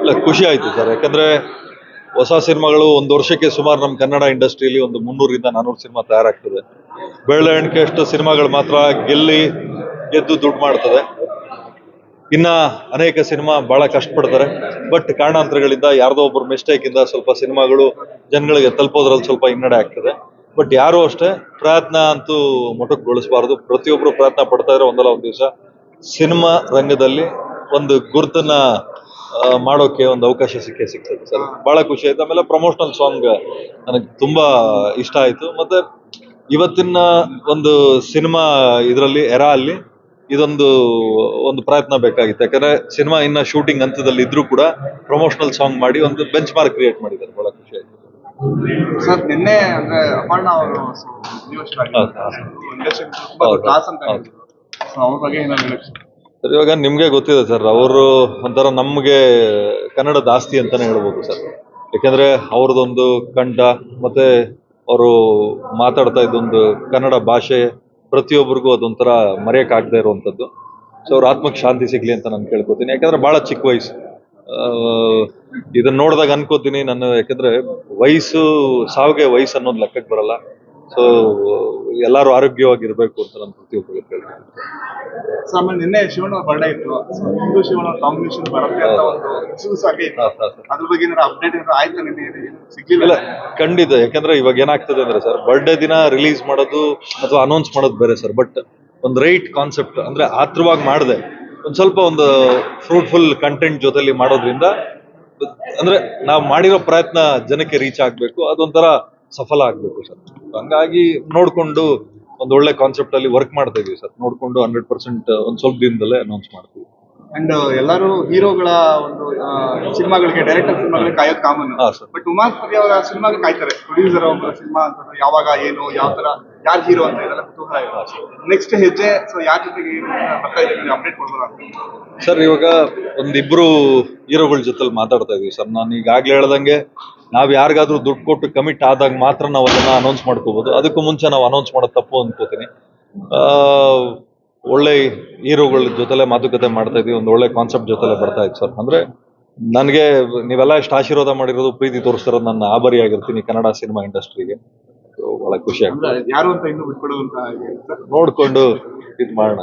ಇಲ್ಲ, ಖುಷಿ ಆಯ್ತು ಸರ್. ಯಾಕಂದ್ರೆ ಹೊಸ ಸಿನಿಮಾಗಳು ಒಂದು ವರ್ಷಕ್ಕೆ ಸುಮಾರು ನಮ್ಮ ಕನ್ನಡ ಇಂಡಸ್ಟ್ರಿಯಲ್ಲಿ ಒಂದು ಮುನ್ನೂರಿಂದ ನಾನ್ನೂರು ಸಿನಿಮಾ ತಯಾರಾಗ್ತದೆ. ಬೆರಳೆಣಿಕೆ ಅಷ್ಟು ಸಿನಿಮಾಗಳು ಮಾತ್ರ ಗೆಲ್ಲಿ ಗೆದ್ದು ದುಡ್ಡು ಮಾಡ್ತದೆ. ಇನ್ನ ಅನೇಕ ಸಿನಿಮಾ ಬಹಳ ಕಷ್ಟಪಡ್ತಾರೆ. ಬಟ್ ಕಾರಣಾಂತರಗಳಿಂದ ಯಾರ್ದೋ ಒಬ್ಬರು ಮಿಸ್ಟೇಕ್ ಇಂದ ಸ್ವಲ್ಪ ಸಿನಿಮಾಗಳು ಜನಗಳಿಗೆ ತಲುಪೋದ್ರಲ್ಲಿ ಸ್ವಲ್ಪ ಹಿನ್ನಡೆ ಆಗ್ತದೆ. ಬಟ್ ಯಾರು ಅಷ್ಟೇ ಪ್ರಯತ್ನ ಅಂತೂ ಮೊಟಕುಗೊಳಿಸಬಾರದು. ಪ್ರತಿಯೊಬ್ಬರು ಪ್ರಯತ್ನ ಪಡ್ತಾ ಇದ್ರೆ ಒಂದಲ್ಲ ಒಂದು ದಿವಸ ಸಿನಿಮಾ ರಂಗದಲ್ಲಿ ಒಂದು ಗುರ್ತನ್ನ ಮಾಡೋಕೆ ಒಂದು ಅವಕಾಶ ಸಿಕ್ಕೇ ಸಿಗ್ತದೆ ಸರ್. ಬಹಳ ಖುಷಿ ಆಯ್ತು. ಆಮೇಲೆ ಪ್ರಮೋಷನಲ್ ಸಾಂಗ್ ನನಗೆ ತುಂಬಾ ಇಷ್ಟ ಆಯ್ತು. ಮತ್ತೆ ಇವತ್ತಿನ ಒಂದು ಸಿನಿಮಾ ಇದರಲ್ಲಿ ಎರಾ ಅಲ್ಲಿ ಇದೊಂದು ಒಂದು ಪ್ರಯತ್ನ ಬೇಕಾಗಿತ್ತು. ಯಾಕಂದ್ರೆ ಸಿನಿಮಾ ಇನ್ನ ಶೂಟಿಂಗ್ ಹಂತದಲ್ಲಿ ಇದ್ರೂ ಕೂಡ ಪ್ರಮೋಷನಲ್ ಸಾಂಗ್ ಮಾಡಿ ಒಂದು ಬೆಂಚ್ ಮಾರ್ಕ್ ಕ್ರಿಯೇಟ್ ಮಾಡಿದ್ದಾರೆ. ಬಹಳ ಖುಷಿ ಆಯ್ತು. ಸರ್ ನಿನ್ನೆ ಅಂದ್ರೆ ಅಪರ್ಣ ಅವರು ಅವ್ರ ಬಗ್ಗೆ ಸರ್? ಇವಾಗ ನಿಮ್ಗೆ ಗೊತ್ತಿದೆ ಸರ್, ಅವರು ಒಂಥರ ನಮ್ಗೆ ಕನ್ನಡ ಆಸ್ತಿ ಅಂತಾನೆ ಹೇಳ್ಬೋದು ಸರ್. ಯಾಕಂದ್ರೆ ಅವ್ರದ್ದೊಂದು ಕಂಠ ಮತ್ತೆ ಅವರು ಮಾತಾಡ್ತಾ ಇದ್ದೊಂದು ಕನ್ನಡ ಭಾಷೆ ಪ್ರತಿಯೊಬ್ಬರಿಗೂ ಅದೊಂಥರ ಮರೆಯಕ್ಕಾಗದೇ ಇರುವಂಥದ್ದು. ಸೊ ಅವ್ರ ಆತ್ಮಕ್ಕೆ ಶಾಂತಿ ಸಿಗ್ಲಿ ಅಂತ ನಾನು ಕೇಳ್ಕೊತೀನಿ. ಯಾಕಂದ್ರೆ ಬಹಳ ಚಿಕ್ಕ ವಯಸ್ಸು. ಇದನ್ನ ನೋಡಿದಾಗ ಅನ್ಕೋತೀನಿ ನಾನು, ಯಾಕಂದ್ರೆ ವಯಸ್ಸು, ಸಾವಿಗೆ ವಯಸ್ಸು ಅನ್ನೋದು ಲೆಕ್ಕಕ್ಕೆ ಬರಲ್ಲ. ಸೊ ಎಲ್ಲರೂ ಆರೋಗ್ಯವಾಗಿರ್ಬೇಕು ಅಂತ ನಾನು ಪ್ರತಿಯೊಬ್ಬರಿಗೆ ಕೇಳ್ತೀನಿ. ಸೊ ಆಮೇಲೆ ನಿನ್ನೆ ಶಿವಣ್ಣ ಬರ್ಡೇ ಇತ್ತು. ಶಿವಣ್ಣ ಕಾಂಬಿನೇಷನ್ ಬರುತ್ತೆ ಅಂತ ಒಂದು ಇತ್ತು. ಅದ್ರ ಬಗ್ಗೆ ಅಪ್ಡೇಟ್ ಆಯ್ತಾ ಸಿಗ್ಲಿಲ್ಲ? ಇಲ್ಲ ಖಂಡಿತ. ಯಾಕಂದ್ರೆ ಇವಾಗ ಏನಾಗ್ತದೆ ಅಂದ್ರೆ ಸರ್ ಬರ್ಡೇ ದಿನ ರಿಲೀಸ್ ಮಾಡೋದು ಅಥವಾ ಅನೌನ್ಸ್ ಮಾಡೋದು ಬೇರೆ ಸರ್ ಬಟ್ ಒಂದು ರೈಟ್ ಕಾನ್ಸೆಪ್ಟ್ ಅಂದ್ರೆ ಆತ್ರವಾಗಿ ಮಾಡದೆ. ಒಂದ್ ಸ್ವಲ್ಪ ಒಂದು ಫ್ರೂಟ್ಫುಲ್ ಕಂಟೆಂಟ್ ಜೊತೆಲಿ ಮಾಡೋದ್ರಿಂದ ಅಂದ್ರೆ ನಾವು ಮಾಡಿರೋ ಪ್ರಯತ್ನ ಜನಕ್ಕೆ ರೀಚ್ ಆಗ್ಬೇಕು. ಅದೊಂಥರ ಸಫಲ ಆಗ್ಬೇಕು ಸರ್. ಹಂಗಾಗಿ ನೋಡ್ಕೊಂಡು ಒಂದ್ ಒಳ್ಳೆ ಕಾನ್ಸೆಪ್ಟ್ ಅಲ್ಲಿ ವರ್ಕ್ ಮಾಡ್ತಾ ಇದೀವಿ ಸರ್. ನೋಡ್ಕೊಂಡು ಹಂಡ್ರೆಡ್ ಪರ್ಸೆಂಟ್ ಒಂದ್ ಸ್ವಲ್ಪ ದಿನದಲ್ಲೇ ಅನೌನ್ಸ್ ಮಾಡ್ತೀವಿ. ಅಂಡ್ ಎಲ್ಲರೂ ಹೀರೋಗಳ ಒಂದು ಸಿನಿಮಾಗಳಿಗೆ ಡೈರೆಕ್ಟರ್ ಸಿನಿಮಾಗಳಿಗೆ ಕಾಯೋದು ಕಾಮನ್ sir. ಬಟ್ ಉಮಾಪತಿ ಅವರ ಸಿನಿಮಾಗೆ ಕಾಯ್ತಾರೆ. ಪ್ರೊಡ್ಯೂಸರ್ ಒಬ್ಬರ ಸಿನಿಮಾ ಅಂತಂದ್ರೆ ಯಾವಾಗ ಏನು ಯಾವ ತರ ಯಾರು ಹೀರೋ ಅಂತ ಇದೆಲ್ಲ. ನೆಕ್ಸ್ಟ್ ಹೆಜ್ಜೆ ಸೊ ಯಾರ ಜೊತೆಗೆ ಅಪ್ಡೇಟ್ ಸರ್ ಇವಾಗ ಒಂದಿಬ್ರು ಹೀರೋಗಳ ಜೊತೆ ಮಾತಾಡ್ತಾ ಇದೀವಿ. ಸರ್ ನಾನು ಈಗಾಗ್ಲೇ ಹೇಳ್ದಂಗೆ ನಾವ್ ಯಾರಿಗಾದ್ರೂ ದುಡ್ಡು ಕೊಟ್ಟು ಕಮಿಟ್ ಆದಾಗ ಮಾತ್ರ ನಾವು ಅದನ್ನ ಅನೌನ್ಸ್ ಮಾಡ್ಕೋಬಹುದು ಅದಕ್ಕೂ ಮುಂಚೆ ನಾವು ಅನೌನ್ಸ್ ಮಾಡೋದು ತಪ್ಪು ಅನ್ಕೋತೀನಿ. ಆ, ಒಳ್ಳೆ ಹೀರೋಗಳ ಜೊತೆಲೆ ಮಾತುಕತೆ ಮಾಡ್ತಾ ಇದೀವಿ. ಒಂದು ಒಳ್ಳೆ ಕಾನ್ಸೆಪ್ಟ್ ಜೊತೆಲೆ ಬರ್ತಾ ಇತ್ತು ಸರ್ ಅಂದ್ರೆ ನನಗೆ ನೀವೆಲ್ಲ ಎಷ್ಟು ಆಶೀರ್ವಾದ ಮಾಡಿರೋದು ಪ್ರೀತಿ ತೋರಿಸ್ತಿರೋದು ನನ್ನ ಆಭಾರಿಯಾಗಿರ್ತೀನಿ ಕನ್ನಡ ಸಿನಿಮಾ ಇಂಡಸ್ಟ್ರಿಗೆ. ಬಹಳ ಖುಷಿ ಆಗ್ತದೆ. ಅಂದ್ರೆ ಯಾರು ಅಂತ ಇನ್ನು ಬಿಟ್ಕೊಡುವಂತ ನೋಡ್ಕೊಂಡು ಇದ್ ಮಾಡೋಣ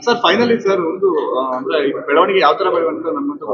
ಸರ್ ಫೈನಲಿ ಸರ್ ಒಂದು ಅಂದ್ರೆ ಬೆಳವಣಿಗೆ ಯಾವ ತರ ಬೆಳವಣಿಗೆ ನಮ್ಮಂತೂ